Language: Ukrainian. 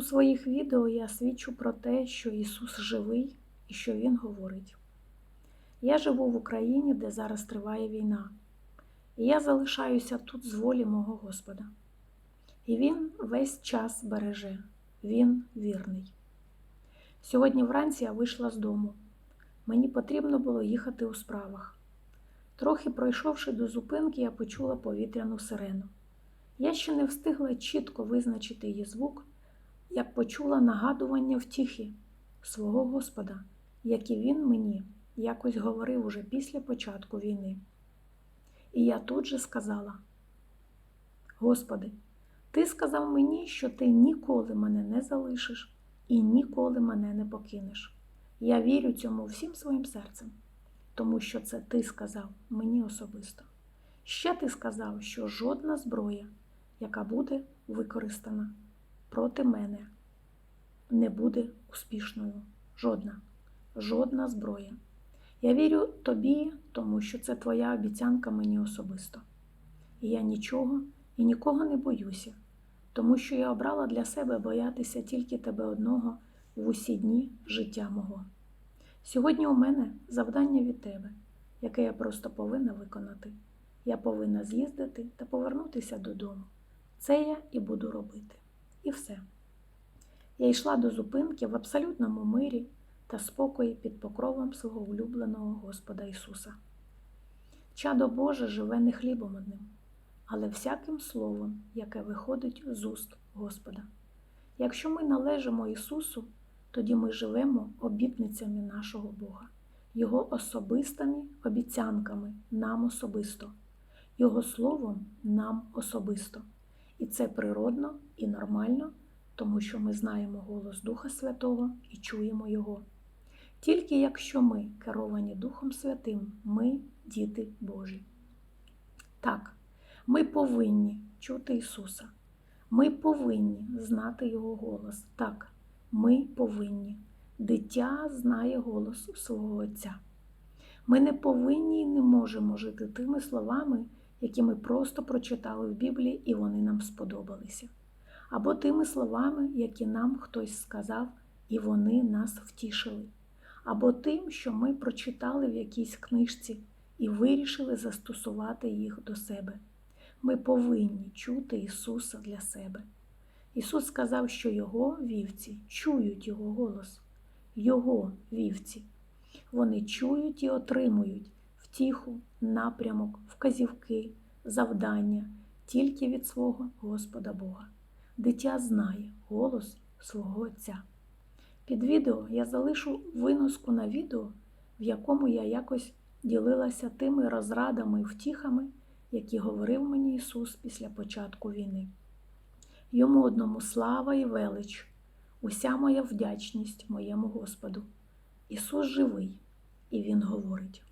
У своїх відео я свідчу про те, що Ісус живий і що Він говорить. Я живу в Україні, де зараз триває війна, і я залишаюся тут з волі мого Господа. І Він весь час береже, Він вірний. Сьогодні вранці я вийшла з дому. Мені потрібно було їхати у справах. Трохи пройшовши до зупинки, я почула повітряну сирену. Я ще не встигла чітко визначити її звук, як почула нагадування втіхи свого Господа, які він мені якось говорив уже після початку війни. І я тут же сказала: Господи, Ти сказав мені, що Ти ніколи мене не залишиш і ніколи мене не покинеш. Я вірю цьому всім своїм серцем, тому що це ти сказав мені особисто. Ще ти сказав, що жодна зброя, яка буде використана проти мене, не буде успішною. Жодна, жодна зброя. Я вірю тобі, тому що це твоя обіцянка мені особисто. І я нічого і нікого не боюся, тому що я обрала для себе боятися тільки тебе одного в усі дні життя мого. Сьогодні у мене завдання від тебе, яке я просто повинна виконати. Я повинна з'їздити та повернутися додому. Це я і буду робити. І все. Я йшла до зупинки в абсолютному мирі та спокої під покровом свого улюбленого Господа Ісуса. Чадо Боже живе не хлібом одним, але всяким словом, яке виходить з уст Господа. Якщо ми належимо Ісусу, тоді ми живемо обітницями нашого Бога, Його особистими обіцянками нам особисто, Його Словом нам особисто. І це природно і нормально, тому що ми знаємо голос Духа Святого і чуємо Його. Тільки якщо ми керовані Духом Святим, ми діти Божі. Так, ми повинні чути Ісуса. Ми повинні знати Його голос. Так, ми повинні. Дитя знає голос свого Отця. Ми не повинні і не можемо жити тими словами, які ми просто прочитали в Біблії, і вони нам сподобалися. Або тими словами, які нам хтось сказав, і вони нас втішили. Або тим, що ми прочитали в якійсь книжці і вирішили застосувати їх до себе. Ми повинні чути Ісуса для себе. Ісус сказав, що Його вівці чують Його голос, Його вівці. Вони чують і отримують втіху, напрямок, вказівки, завдання тільки від свого Господа Бога. Дитя знає голос свого Отця. Під відео я залишу виноску на відео, в якому я якось ділилася тими розрадами і втіхами, які говорив мені Ісус після початку війни. Йому одному слава і велич, уся моя вдячність моєму Господу. Ісус живий, і Він говорить.